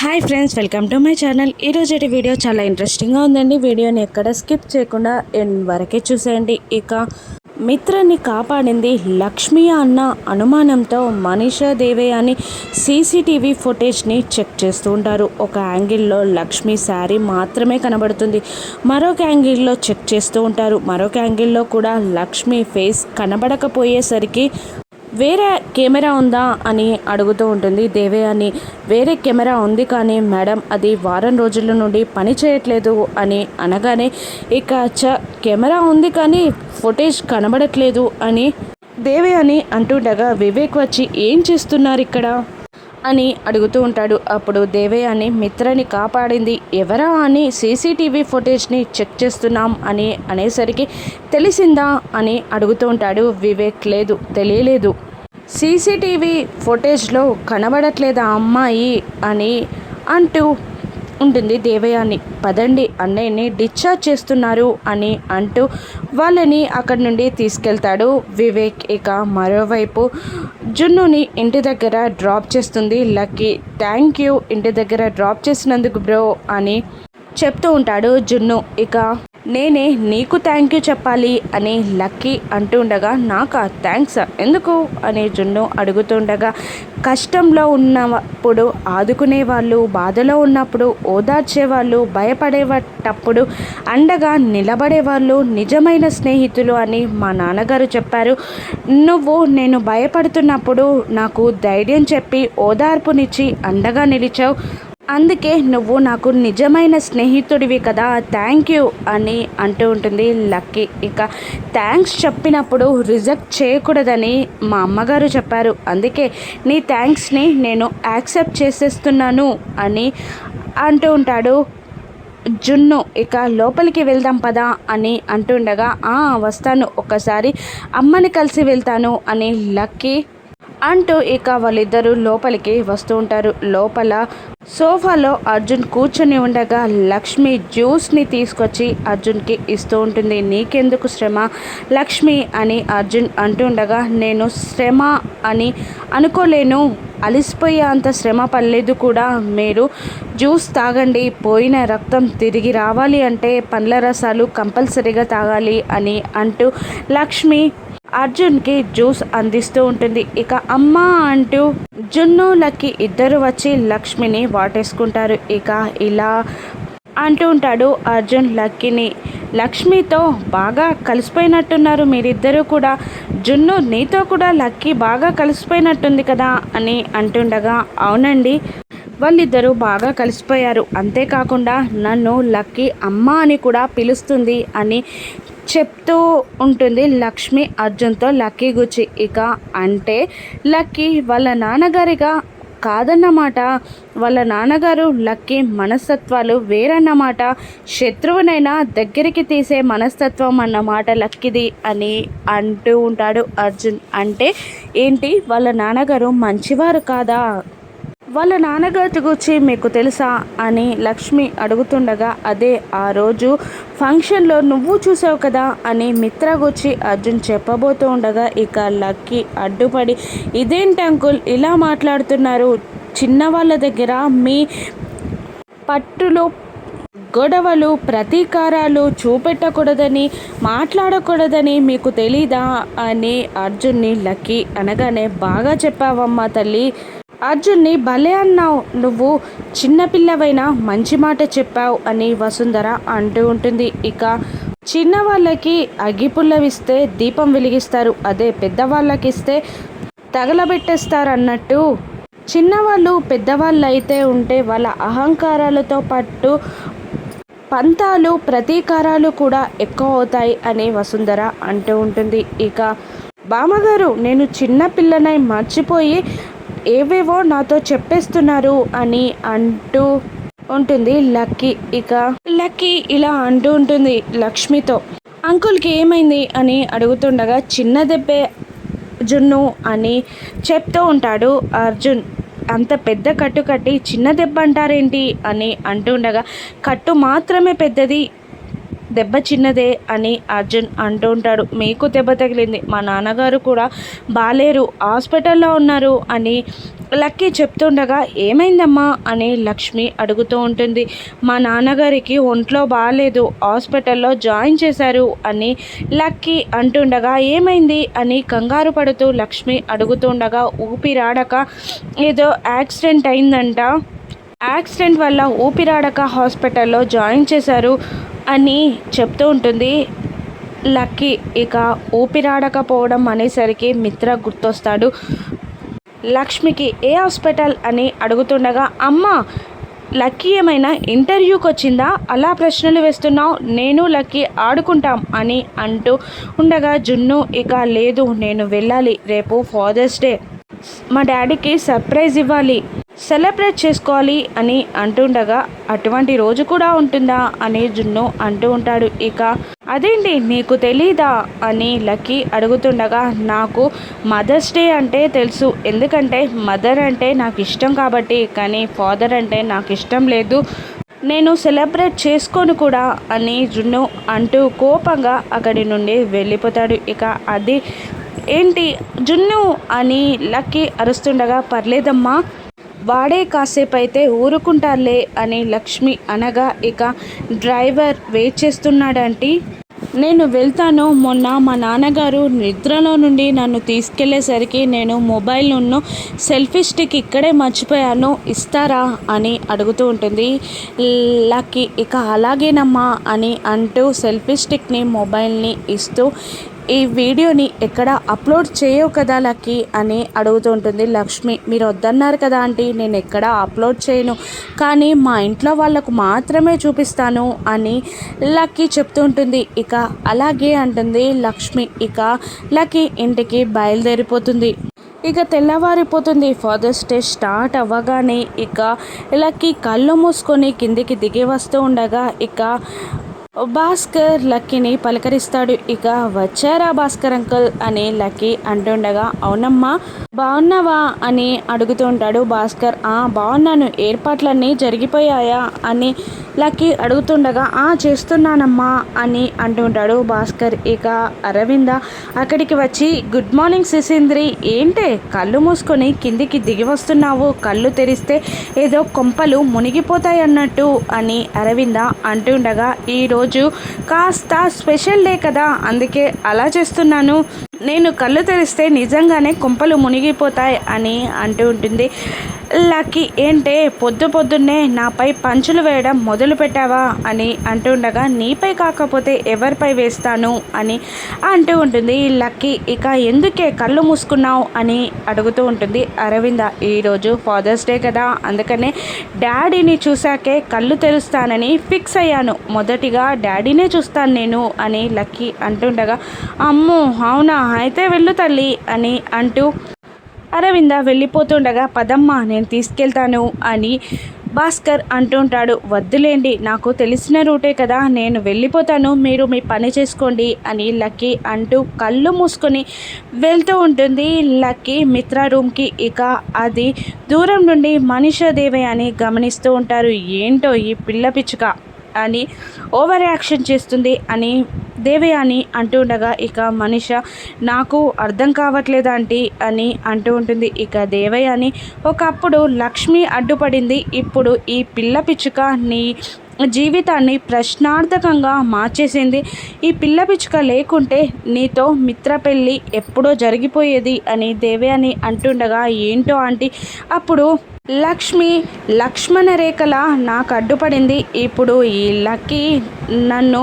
Hi friends welcome to my channel ఈరోజు video చాలా ఇంట్రెస్టింగ్గా ఉందండి. వీడియోని ఎక్కడ స్కిప్ చేయకుండా ఎన్ వరకే చూసేయండి. ఇక మిత్రని కాపాడింది లక్ష్మి అన్న అనుమానంతో మనీషా దేవే అని సీసీటీవీ ఫుటేజ్ని చెక్ చేస్తూ ఉంటారు. ఒక యాంగిల్లో లక్ష్మి శారీ మాత్రమే కనబడుతుంది. మరొక యాంగిల్లో చెక్ చేస్తూ ఉంటారు. మరొక యాంగిల్లో కూడా లక్ష్మి ఫేస్ కనబడకపోయేసరికి వేరే కెమెరా ఉందా అని అడుగుతూ ఉంటుంది దేవే అని. వేరే కెమెరా ఉంది కానీ మేడం అది వారం రోజుల నుండి పని చేయట్లేదు అని అనగానే ఇక చ కెమెరా ఉంది కానీ ఫుటేజ్ కనబడట్లేదు అని దేవే అని అంటుండగా వివేక్ వచ్చి ఏం చేస్తున్నారు ఇక్కడ? అని అడుగుతూ ఉంటాడు. అప్పుడు దేవయాని అని మిత్రని కాపాడింది ఎవరా అని సీసీటీవీ ఫుటేజ్ని చెక్ చేస్తున్నాం అని అనేసరికి తెలిసిందా? అని అడుగుతూ ఉంటాడు. వివేక్ లేదు తెలియలేదు. సీసీటీవీ ఫుటేజ్లో కనబడట్లేదా అమ్మాయి? అని అంటూ ఉంటుంది. దేవయాని పదండి అన్నయ్యని డిశ్చార్జ్ చేస్తున్నారు అని అంటూ వాళ్ళని అక్కడి నుండి తీసుకెళ్తాడు వివేక్. ఇక మరోవైపు జున్నుని ఇంటి దగ్గర డ్రాప్ చేస్తుంది. లక్కీ థ్యాంక్ యూ ఇంటి దగ్గర డ్రాప్ చేసినందుకు బ్రో అని చెప్తూ ఉంటాడు జున్ను. ఇక నేనే నీకు థ్యాంక్ యూ చెప్పాలి అని లక్కీ అంటుండగా నాకా? థ్యాంక్స్ ఎందుకు? అని జున్ను అడుగుతుండగా కష్టంలో ఉన్నప్పుడు ఆదుకునే వాళ్ళు బాధలో ఉన్నప్పుడు ఓదార్చేవాళ్ళు భయపడేటప్పుడు అండగా నిలబడే వాళ్ళు నిజమైన స్నేహితులు అని మా నాన్నగారు చెప్పారు. నువ్వు నేను భయపడుతున్నప్పుడు నాకు ధైర్యం చెప్పి ఓదార్పునిచ్చి అండగా నిలిచావు. అందుకే నువ్వు నాకు నిజమైన స్నేహితుడివి కదా థ్యాంక్ యూ అని అంటూ ఉంటుంది లక్కీ. ఇక థ్యాంక్స్ చెప్పినప్పుడు రిజెక్ట్ చేయకూడదని మా అమ్మగారు చెప్పారు. అందుకే నీ థ్యాంక్స్ని నేను యాక్సెప్ట్ చేసేస్తున్నాను అని అంటూ ఉంటాడు జున్ను. ఇక లోపలికి వెళ్దాం పదా అని అంటుండగా వస్తాను ఒకసారి అమ్మని కలిసి వెళ్తాను అని లక్కీ అంటూ ఇక వాళ్ళిద్దరూ లోపలికి వస్తూ ఉంటారు. లోపల సోఫాలో అర్జున్ కూర్చొని ఉండగా లక్ష్మి జ్యూస్ని తీసుకొచ్చి అర్జున్కి ఇస్తూ ఉంటుంది. నీకెందుకు శ్రమ? లక్ష్మి అని అర్జున్ అంటుండగా నేను శ్రమ అని అనుకోలేను. అలిసిపోయే అంత శ్రమ పడలేదు కూడా. మీరు జ్యూస్ తాగండి. పోయిన రక్తం తిరిగి రావాలి అంటే పండ్ల రసాలు కంపల్సరీగా తాగాలి అని అంటూ లక్ష్మి అర్జున్కి జ్యూస్ అందిస్తూ ఉంటుంది. ఇక అమ్మ అంటూ జున్ను లక్కి ఇద్దరు వచ్చి లక్ష్మిని వాటేసుకుంటారు. ఇక ఇలా అంటూ ఉంటాడు అర్జున్ లక్కీని. లక్ష్మితో బాగా కలిసిపోయినట్టున్నారు మీరిద్దరూ కూడా. జున్ను నీతో కూడా లక్కీ బాగా కలిసిపోయినట్టుంది కదా అని అంటుండగా అవునండి వాళ్ళిద్దరూ బాగా కలిసిపోయారు. అంతేకాకుండా నన్ను లక్కీ అమ్మ అని కూడా పిలుస్తుంది అని చెప్తూ ఉంటుంది లక్ష్మి అర్జున్తో లక్కీ గుచ్చి ఇక అంటే లక్కీ వాళ్ళ నాన్నగారిగా కాదన్నమాట. వాళ్ళ నాన్నగారు లక్కీ మనస్తత్వాలు వేరన్నమాట. శత్రువునైనా దగ్గరికి తీసే మనస్తత్వం అన్నమాట లక్కిది అని అంటూ ఉంటాడు అర్జున్. అంటే ఏంటి? వాళ్ళ నాన్నగారు మంచివారు కాదా? వాళ్ళ నాన్నగారి గురించి మీకు తెలుసా అని లక్ష్మి అడుగుతుండగా అదే ఆ రోజు ఫంక్షన్లో నువ్వు చూసావు కదా అని మిత్ర గురించి అర్జున్ చెప్పబోతూ ఉండగా ఇక లక్కీ అడ్డుపడి ఇదేంటి అంకుల్ ఇలా మాట్లాడుతున్నారు? చిన్నవాళ్ళ దగ్గర మీ పట్టులో గొడవలు ప్రతీకారాలు చూపెట్టకూడదని మాట్లాడకూడదని మీకు తెలీదా? అని అర్జున్ని లక్కీ అనగానే బాగా చెప్పావమ్మా తల్లి అర్జున్ని భలే అన్నావు నువ్వు చిన్నపిల్లవైనా మంచి మాట చెప్పావు అని వసుంధర అంటూ ఉంటుంది. ఇక చిన్నవాళ్ళకి అగ్గిపుల్లవిస్తే దీపం వెలిగిస్తారు. అదే పెద్దవాళ్ళకి ఇస్తే తగలబెట్టేస్తారు అన్నట్టు చిన్నవాళ్ళు పెద్దవాళ్ళు అయితే ఉంటే వాళ్ళ అహంకారాలతో పాటు పంతాలు ప్రతీకారాలు కూడా ఎక్కువ అవుతాయి అని వసుంధర అంటూ ఉంటుంది. ఇక బామ్మగారు నేను చిన్న పిల్లనై మర్చిపోయి ఏవేవో నాతో చెప్పేస్తున్నారు అని అంటూ ఉంటుంది లక్కీ. ఇక లక్కీ ఇలా అంటూ ఉంటుంది లక్ష్మితో. అంకుల్కి ఏమైంది అని అడుగుతుండగా చిన్న దెబ్బే జున్ను అని చెప్తూ ఉంటాడు అర్జున్. అంత పెద్ద కట్టు కట్టి చిన్న దెబ్బ అంటారేంటి అని అంటుండగా కట్టు మాత్రమే పెద్దది దెబ్బ చిన్నదే అని అర్జున్ అంటూ ఉంటాడు. మీకు దెబ్బ తగిలింది. మా నాన్నగారు కూడా బాలేరు. హాస్పిటల్లో ఉన్నారు అని లక్కీ చెప్తుండగా ఏమైందమ్మా? అని లక్ష్మి అడుగుతూ ఉంటుంది. మా నాన్నగారికి ఒంట్లో బాగాలేదు హాస్పిటల్లో జాయిన్ చేశారు అని లక్కీ అంటుండగా ఏమైంది? అని కంగారు పడుతూ లక్ష్మి అడుగుతుండగా ఊపిరాడక ఏదో యాక్సిడెంట్ అయిందంట. యాక్సిడెంట్ వల్ల ఊపిరాడక హాస్పిటల్లో జాయిన్ చేశారు. అని చెప్తూ ఉంటుంది. లక్కీ ఇక ఊపిరాడకపోవడం అనేసరికి మిత్ర గుర్తొస్తాడు. లక్ష్మికి ఏ హాస్పిటల్ అని అడుగుతుండగా అమ్మ లక్కీ ఏమైనా ఇంటర్వ్యూకి వచ్చిందా అలా ప్రశ్నలు వేస్తున్నావు నేను లక్కీ ఆడుకుంటాం అని అంటూ ఉండగా జున్ను ఇక లేదు నేను వెళ్ళాలి రేపు ఫాదర్స్ డే. మా డాడీకి సర్ప్రైజ్ ఇవ్వాలి సెలబ్రేట్ చేసుకోవాలి అని అంటుండగా అటువంటి రోజు కూడా ఉంటుందా? అని జున్ను అంటూ ఉంటాడు. ఇక అదేంటి నీకు తెలీదా? అని లక్కీ అడుగుతుండగా నాకు మదర్స్ డే అంటే తెలుసు. ఎందుకంటే మదర్ అంటే నాకు ఇష్టం కాబట్టి కానీ ఫాదర్ అంటే నాకు ఇష్టం లేదు. నేను సెలబ్రేట్ చేసుకోను కూడా అని జున్ను అంటూ కోపంగా అక్కడి నుండి వెళ్ళిపోతాడు. ఇక అది ఏంటి జున్ను? అని లక్కీ అరుస్తుండగా పర్లేదమ్మా. వాడే కాసేపు అయితే ఊరుకుంటారులే అని లక్ష్మి అనగా ఇక డ్రైవర్ వెయిట్ చేస్తున్నాడంటీ. నేను వెళ్తాను. మొన్న మా నాన్నగారు నిద్రలో నుండి నన్ను తీసుకెళ్ళేసరికి నేను మొబైల్ సెల్ఫీ స్టిక్ ఇక్కడే మర్చిపోయాను. ఇస్తారా అని అడుగుతూ ఉంటుంది. లక్కీ ఇక అలాగేనమ్మా అని అంటూ సెల్ఫీ స్టిక్ని మొబైల్ని ఇస్తూ ఈ వీడియోని ఎక్కడ అప్లోడ్ చేయవు కదా లక్కీ అని అడుగుతూ ఉంటుంది లక్ష్మి. మీరు వద్దన్నారు కదా ఆంటీ నేను ఎక్కడ అప్లోడ్ చేయను. కానీ మా ఇంట్లో వాళ్ళకు మాత్రమే చూపిస్తాను అని లక్కీ చెప్తూ ఉంటుంది ఇక అలాగే అంటుంది లక్ష్మి. ఇక లక్కీ ఇంటికి బయలుదేరిపోతుంది. ఇక తెల్లవారిపోతుంది. ఫాదర్స్ డే స్టార్ట్ అవ్వగానే ఇక లక్కీ కళ్ళు మూసుకొని కిందికి దిగి వస్తూ ఉండగా ఇక భాస్కర్ లక్కీని పలకరిస్తాడు. ఇక వచ్చారా భాస్కర్ అంకుల్? అని లక్కీ అంటుండగా అవునమ్మా. బాగున్నావా అని అడుగుతుంటాడు భాస్కర్. ఆ బాగున్నాను. ఏర్పాట్లన్నీ జరిగిపోయాయా అని లక్కీ అడుగుతుండగా ఆ చేస్తున్నానమ్మా అని అంటుంటాడు భాస్కర్. ఇక అరవింద అక్కడికి వచ్చి గుడ్ మార్నింగ్ సిసింద్రి ఏంటే? కళ్ళు మూసుకొని కిందికి దిగి వస్తున్నావు. కళ్ళు తెరిస్తే ఏదో కొంపలు మునిగిపోతాయి అన్నట్టు అని అరవింద అంటుండగా ఈరోజు కాస్త స్పెషల్ డే కదా. అందుకే అలా చేస్తున్నాను. నేను కళ్ళు తెరిస్తే నిజంగానే కుంపలు మునిగిపోతాయి అని అంటూ ఉంటుంది. లక్కీ ఏంటే పొద్దు పొద్దున్నే నాపై పంచులు వేయడం మొదలు పెట్టావా అని అంటుండగా నీపై కాకపోతే ఎవరిపై వేస్తాను అని అంటూ ఉంటుంది లక్కీ. ఇక ఎందుకే కళ్ళు మూసుకున్నావు అని అడుగుతూ ఉంటుంది అరవింద. ఈరోజు ఫాదర్స్ డే కదా అందుకనే డాడీని చూశాకే కళ్ళు తెరుస్తానని ఫిక్స్ అయ్యాను. మొదటిగా డాడీనే చూస్తాను నేను అని లక్కీ అంటుండగా అమ్మో అవునా? అయితే వెళ్ళు తల్లి అని అంటూ అరవింద వెళ్ళిపోతుండగా పదమ్మ నేను తీసుకెళ్తాను అని భాస్కర్ అంటుంటాడు. వద్దులేండి నాకు తెలిసిన రూటే కదా నేను వెళ్ళిపోతాను మీరు మీ పని చేసుకోండి అని లక్కీ అంటూ కళ్ళు మూసుకొని వెళ్తూ ఉంటుంది. లక్కీ మిత్ర రూమ్కి ఇక అది దూరం నుండి దేవే అని గమనిస్తూ ఉంటారు. ఏంటో ఈ పిల్ల పిచ్చుక? అని ఓవర్ యాక్షన్ చేస్తుంది అని దేవయాని అంటూ ఉండగా ఇక మనిష నాకు అర్థం కావట్లేదు ఆంటీ? అని అంటూ ఉంటుంది. ఇక దేవయాని ఒకప్పుడు లక్ష్మి అడ్డుపడింది. ఇప్పుడు ఈ పిల్ల పిచ్చుక నీ జీవితాన్ని ప్రశ్నార్థకంగా మార్చేసింది. ఈ పిల్ల పిచ్చుక లేకుంటే నీతో మిత్ర పెళ్ళి ఎప్పుడో జరిగిపోయేది అని దేవయాని అంటుండగా ఏంటో ఆంటీ? అప్పుడు లక్ష్మి లక్ష్మణ రేఖల నాకు అడ్డుపడింది. ఇప్పుడు ఈ లక్కీ నన్ను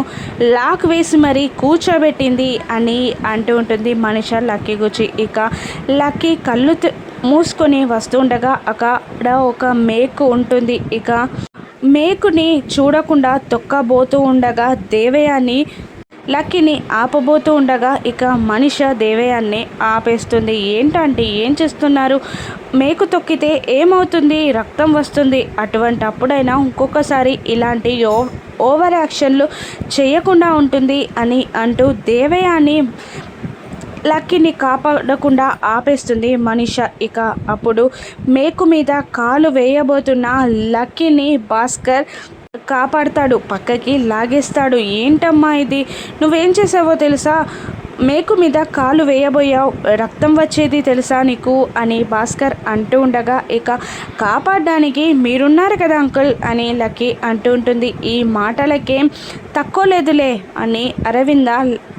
లాక్ వేసి మరీ కూర్చోబెట్టింది అని అంటూ ఉంటుంది మనిష లక్కీ గుచ్చి. ఇక లక్కీ కళ్ళు మూసుకొని వస్తుండగా అక్కడ ఒక మేకు ఉంటుంది. ఇక మేకుని చూడకుండా తొక్కబోతూ ఉండగా దేవయాని లక్కీని ఆపబోతూ ఉండగా ఇక మనిష దేవయాన్ని ఆపేస్తుంది. ఏంటంటే? ఏం చేస్తున్నారు? మేకు తొక్కితే ఏమవుతుంది? రక్తం వస్తుంది. అటువంటి అప్పుడైనా ఇంకొకసారి ఇలాంటి ఓవర్ యాక్షన్లు చేయకుండా ఉంటుంది అని అంటూ దేవయాన్ని లక్కీని కాపాడకుండా ఆపేస్తుంది మనిష. ఇక అప్పుడు మేకు మీద కాలు వేయబోతున్న లక్కీని భాస్కర్ కాపాడతాడు పక్కకి లాగేస్తాడు. ఏంటమ్మా ఇది? నువ్వేం చేసావో తెలుసా? మేకు మీద కాలు వేయబోయావు రక్తం వచ్చేది తెలుసా నీకు? అని భాస్కర్ అంటూ ఉండగా ఇక కాపాడడానికి మీరున్నారు కదా అంకుల్ అని లక్కీ అంటూ ఉంటుంది. ఈ మాటలకేం తక్కువ లేదులే అని అరవింద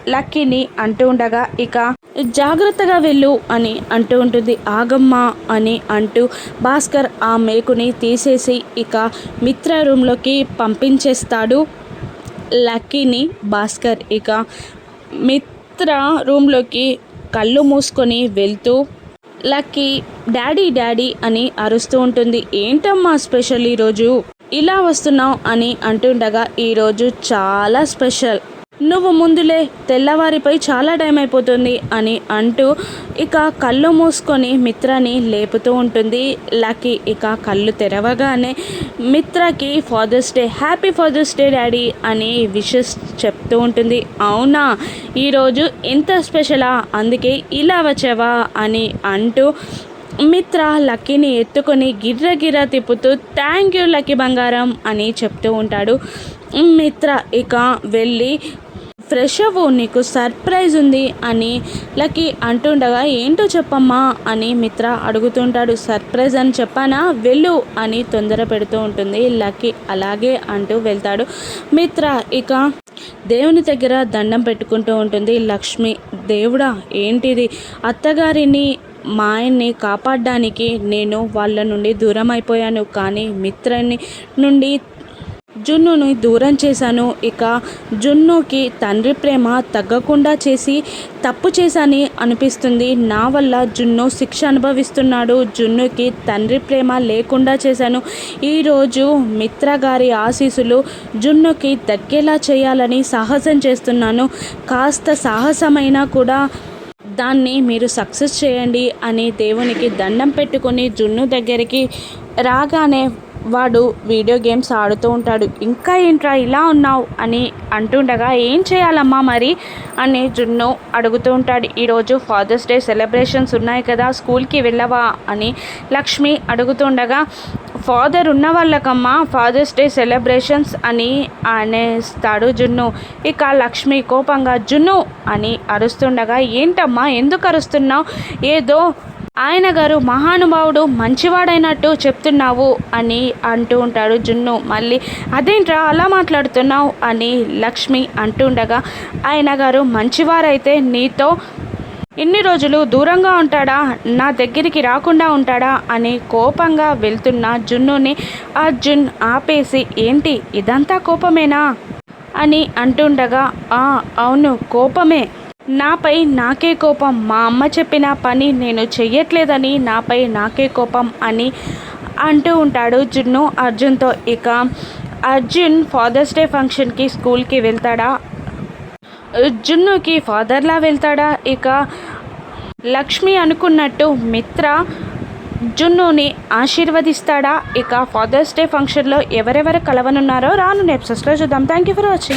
లక్కీని అంటూ ఉండగా ఇక జాగ్రత్తగా వెళ్ళు అని అంటూ ఉంటుంది. ఆగమ్మా అని అంటూ భాస్కర్ ఆ మేకుని తీసేసి ఇక మిత్ర రూమ్లోకి పంపించేస్తాడు. లక్కీని భాస్కర్ ఇక మిత్ర రూమ్లోకి కళ్ళు మూసుకొని వెళ్తూ లక్కీ డాడీ డాడీ అని అరుస్తూ ఉంటుంది. ఏంటమ్మా స్పెషల్ ఈరోజు? ఇలా వస్తున్నావు అని అంటుండగా ఈరోజు చాలా స్పెషల్ నువ్వు ముందులే తెల్లవారిపై చాలా టైం అయిపోతుంది అని అంటూ ఇక కళ్ళు మూసుకొని మిత్రని లేపుతూ ఉంటుంది. లక్కీ ఇక కళ్ళు తెరవగానే మిత్రకి father's day happy father's day daddy అని విషెస్ చెప్తూ ఉంటుంది. అవునా ఈరోజు ఎంత స్పెషలా? అందుకే ఇలా వచ్చావా? అని అంటూ మిత్ర లక్కీని ఎత్తుకొని గిర్ర గిర్ర తిప్పుతూ థ్యాంక్ యూ లక్కీ బంగారం అని చెప్తూ ఉంటాడు. మిత్ర ఇక వెళ్ళి ఫ్రెష్ అవ్వు నీకు సర్ప్రైజ్ ఉంది అని లక్కీ అంటుండగా ఏంటో చెప్పమ్మా? అని మిత్ర అడుగుతుంటాడు. సర్ప్రైజ్ అని చెప్పానా? వెళ్ళు అని తొందర పెడుతూ ఉంటుంది లక్కీ. అలాగే అంటూ వెళ్తాడు మిత్ర. ఇక దేవుని దగ్గర దండం పెట్టుకుంటూ ఉంటుంది లక్ష్మి. దేవుడా ఏంటిది? అత్తగారిని మా ఆయన్ని కాపాడడానికి నేను వాళ్ళ నుండి దూరం అయిపోయాను. కానీ మిత్రని నుండి జున్నుని దూరం చేశాను. ఇక జున్నుకి తండ్రి ప్రేమ తగ్గకుండా చేసి తప్పు చేశాని అనిపిస్తుంది. నా వల్ల జున్ను శిక్ష అనుభవిస్తున్నాడు. జున్నుకి తండ్రి ప్రేమ లేకుండా చేశాను. ఈరోజు మిత్ర గారి ఆశీస్సులు జున్నుకి దక్కేలా చేయాలని సాహసం చేస్తున్నాను. కాస్త సాహసమైనా కూడా దాన్ని మీరు సక్సెస్ చేయండి అని దేవునికి దండం పెట్టుకొని జున్ను దగ్గరికి రాగానే వాడు వీడియో గేమ్స్ ఆడుతూ ఉంటాడు. ఇంకా ఏంట్రా ఇలా ఉన్నావు? అని అంటుండగా ఏం చేయాలమ్మా మరి? అని జున్ను అడుగుతూ ఉంటాడు. ఈరోజు ఫాదర్స్ డే సెలబ్రేషన్స్ ఉన్నాయి కదా స్కూల్కి వెళ్ళవా? అని లక్ష్మి అడుగుతుండగా ఫాదర్ ఉన్న వాళ్ళకమ్మా ఫాదర్స్ డే సెలబ్రేషన్స్ అని అనేస్తాడు జున్ను. ఇక లక్ష్మి కోపంగా జున్ను అని అరుస్తుండగా ఏంటమ్మా ఎందుకు అరుస్తున్నావు? ఏదో ఆయన గారు మహానుభావుడు మంచివాడైనట్టు చెప్తున్నావు అని అంటూ ఉంటాడు జున్ను. మళ్ళీ అదేంట్రా అలా మాట్లాడుతున్నావు? అని లక్ష్మి అంటుండగా ఆయన గారు మంచివారైతే నీతో ఇన్ని రోజులు దూరంగా ఉంటాడా? నా దగ్గరికి రాకుండా ఉంటాడా? అని కోపంగా వెళ్తున్న జున్నుని అర్జున్ ఆపేసి ఏంటి ఇదంతా కోపమేనా? అని అంటుండగా ఆ అవును కోపమే. నాపై నాకే కోపం. మా అమ్మ చెప్పిన పని నేను చెయ్యట్లేదని నాపై నాకే కోపం అని అంటూ ఉంటాడు జున్ను అర్జున్తో. ఇక అర్జున్ ఫాదర్స్ డే ఫంక్షన్కి స్కూల్కి వెళ్తాడా? జున్నుకి ఫాదర్లా వెళ్తాడా? ఇక లక్ష్మి అనుకున్నట్టు మిత్ర జున్నుని ఆశీర్వదిస్తాడా? ఇక ఫాదర్స్ డే ఫంక్షన్లో ఎవరెవరు కలవనున్నారో రాను. నెప్సెస్లో చూద్దాం. Thank you for watching